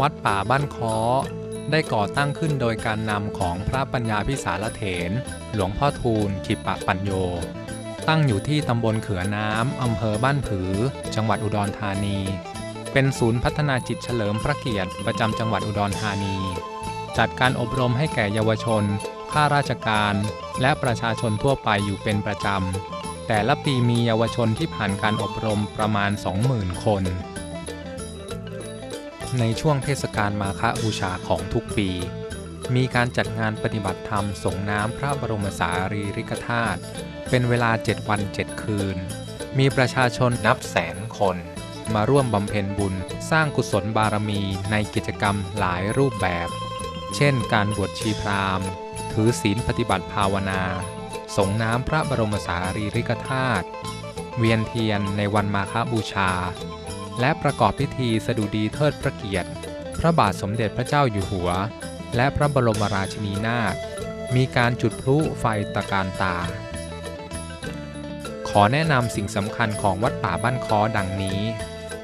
วัดป่าบ้านค้อ ได้ก่อตั้งขึ้นโดยการนำของพระปัญญาพิสารเถรหลวงพ่อทูลขิปะปัญโย ตั้งอยู่ที่ตำบลเขือน้ำอำเภอบ้านผือ จังหวัดอุดรธานี เป็นศูนย์พัฒนาจิตเฉลิมพระเกียรติประจำจังหวัดอุดรธานี จัดการอบรมให้แก่เยาวชน ข้าราชการ และประชาชนทั่วไปอยู่เป็นประจำ แต่ละปีมีเยาวชนที่ผ่านการอบรมประมาณ 20,000 คน ในช่วงเทศกาลมาฆบูชาของทุกปี มีการจัดงานปฏิบัติธรรมส่งน้ำพระบรมสารีริกธาตุเป็นเวลา 7 วัน 7 คืน มีประชาชนนับแสนคน มาร่วมบำเพ็ญบุญสร้างกุศลบารมีในกิจกรรมหลายรูปแบบ เช่น การบวชชีพราหมณ์ถือศีลปฏิบัติภาวนาส่งน้ำพระบรมสารีริกธาตุเวียนเทียนในวันมาฆบูชา และประกอบพิธีสดุดีเทิดพระเกียรติ พระบาทสมเด็จพระเจ้าอยู่หัว และพระบรมราชินีนาถมีการจุดพลุไฟตะการตา ขอแนะนำสิ่งสำคัญของวัดป่าบ้านคอดังนี้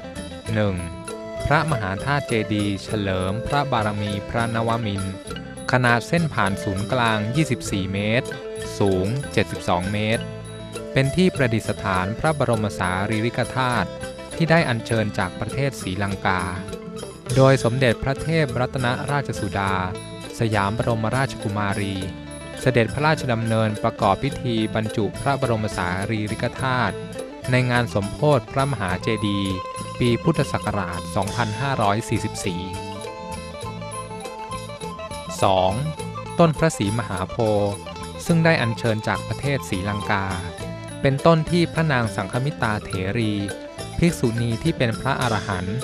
1. พระมหาธาตุเจดีย์เฉลิมพระบารมีพระนวมิน ขนาดเส้นผ่านศูนย์กลาง 24 เมตร สูง 72 เมตร เป็นที่ประดิษฐานพระบรมสารีริกธาตุ ที่ได้อัญเชิญจากประเทศศรีลังกา โดยสมเด็จพระเทพรัตนราชสุดา สยามบรมราชกุมารี เสด็จพระราชดำเนินประกอบพิธีบรรจุพระบรมสารีริกธาตุในงานสมโพธิพระมหาเจดีย์ปีพุทธศักราช 2544 2. ต้นพระศรีมหาโพธิ์ซึ่งได้อัญเชิญจากประเทศศรีลังกา เป็นต้นที่พระนางสังฆมิตาเถรี ภิกษุณีที่เป็นพระอรหันต์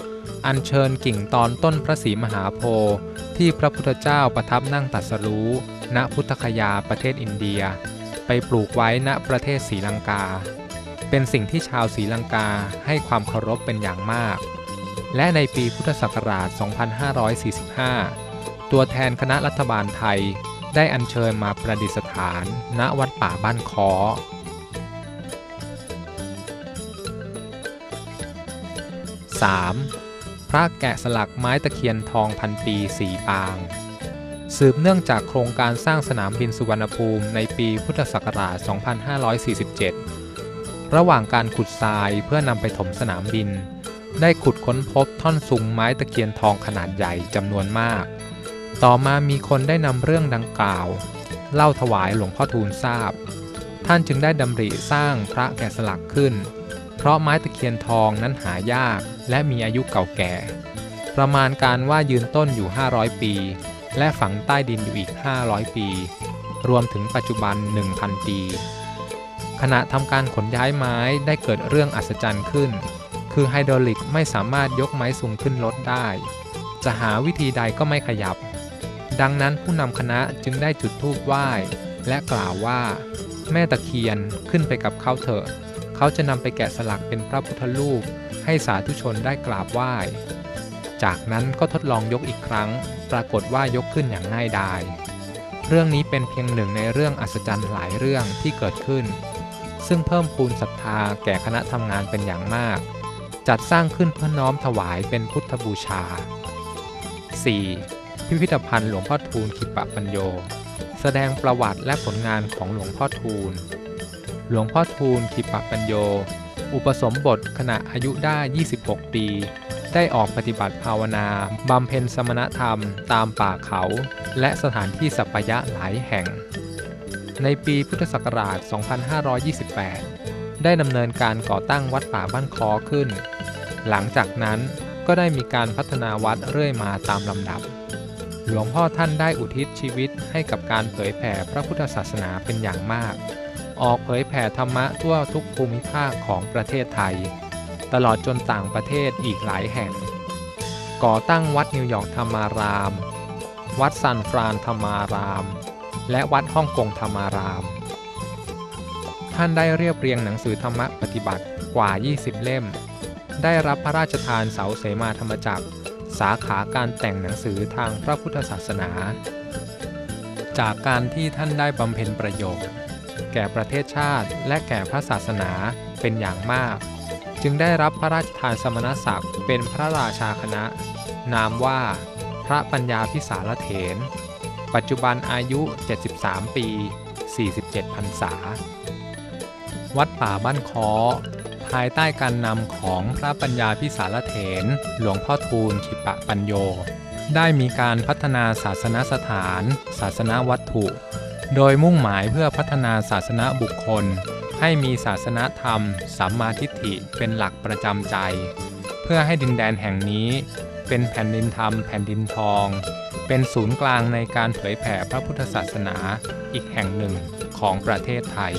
อัญเชิญกิ่งตอนต้นพระศรีมหาโพธิ์ที่พระพุทธเจ้าประทับนั่งตรัสรู้ ณพุทธคยาประเทศอินเดีย ไปปลูกไว้ณประเทศศรีลังกา เป็นสิ่งที่ชาวศรีลังกาให้ความเคารพเป็นอย่างมาก และในปีพุทธศักราช 2545 ตัวแทนคณะรัฐบาลไทยได้อัญเชิญมาประดิษฐาน ณวัดป่าบ้านค้อ 3. พระแกะสลักไม้ตะเคียนทองพันปีสีปาง สืบเนื่องจากโครงการสร้างสนามบินสุวรรณภูมิในปีพุทธศักราช 2547 ระหว่างการขุดทรายเพื่อนำไปถมสนามบิน ได้ขุดค้นพบท่อนซุงไม้ตะเคียนทองขนาดใหญ่จำนวนมาก ต่อมามีคนได้นำเรื่องดังกล่าว เล่าถวายหลวงพ่อทูลทราบ ท่านจึงได้ดำริสร้างพระแกะสลักขึ้น เพราะไม้ตะเคียนทองนั้นหายากและมีอายุเก่าแก่ ประมาณการว่ายืนต้นอยู่ 500 ปี และฝังใต้ดินอยู่อีก 500 ปี รวมถึงปัจจุบัน 1,000 ปี ขณะทำการขนย้ายไม้ได้เกิดเรื่องอัศจรรย์ขึ้น คือไฮดรอลิกไม่สามารถยกไม้สูงขึ้นรถได้ จะหาวิธีใดก็ไม่ขยับ ดังนั้นผู้นำคณะจึงได้จุดธูปไหว้ และกล่าวว่า แม่ตะเคียนขึ้นไปกับเขาเถอะ เขาจะนำไปแกะสลักเป็นพระพุทธรูป ให้สาธุชนได้กราบไหว้ จากนั้นก็ทดลองยกอีกครั้ง ปรากฏว่ายกขึ้นอย่างง่ายดาย เรื่องนี้เป็นเพียงหนึ่งในเรื่องอัศจรรย์หลายเรื่องที่เกิดขึ้น ซึ่งเพิ่มพูนศรัทธาแก่คณะทำงานเป็นอย่างมาก จัดสร้างขึ้นเพื่อน้อมถวายเป็นพุทธบูชา 4. พิพิธภัณฑ์หลวงพ่อทูลขิปะปัญโย แสดงประวัติและผลงานของหลวงพ่อทูล หลวงพ่อทูลขิปปัญโย อุปสมบทขณะอายุได้ 26 ปี ได้ออกปฏิบัติภาวนา บำเพ็ญสมณธรรมตามป่าเขา และสถานที่สัปปายะหลายแห่ง ในปีพุทธศักราช 2528 ได้ดำเนินการก่อตั้งวัดป่าบ้านคอขึ้น หลังจากนั้นก็ได้มีการพัฒนาวัดเรื่อยมาตามลำดับ หลวงพ่อท่านได้อุทิศชีวิตให้กับการเผยแผ่พระพุทธศาสนาเป็นอย่างมาก ออกเผยแผ่ธรรมะทั่วทุกภูมิภาคของประเทศไทย ตลอดจนต่างประเทศอีกหลายแห่ง ก่อตั้งวัดนิวยอร์กธรรมาราม วัดซานฟรานธรรมาราม และวัดฮ่องกงธรรมาราม ท่านได้เรียบเรียงหนังสือธรรมะปฏิบัติกว่า 20 เล่ม ได้รับพระราชทานเสาเสมาธรรมจักร สาขาการแต่งหนังสือทางพระพุทธศาสนา จากการที่ท่านได้บำเพ็ญประโยชน์ แก่ประเทศชาติ และแก่พระศาสนาเป็นอย่างมาก จึงได้รับพระราชทานสมณศักดิ์เป็นพระราชาคณะ นามว่า พระปัญญาพิสารเถรปัจจุบันอายุ 73 ปี 47พรรษา วัดป่าบ้านค้อภายใต้การนำของพระปัญญาพิสารเถรหลวงพ่อทูลขิปะปัญโยได้มีการพัฒนาศาสนสถาน ศาสนวัตถุ โดยมุ่งหมายเพื่อพัฒนาศาสนาบุคคล ให้มีศาสนธรรมสัมมาทิฏฐิเป็นหลักประจำใจ เพื่อให้ดินแดนแห่งนี้ เป็นแผ่นดินธรรมแผ่นดินทอง เป็นศูนย์กลางในการเผยแผ่พระพุทธศาสนาอีกแห่งหนึ่งของประเทศไทย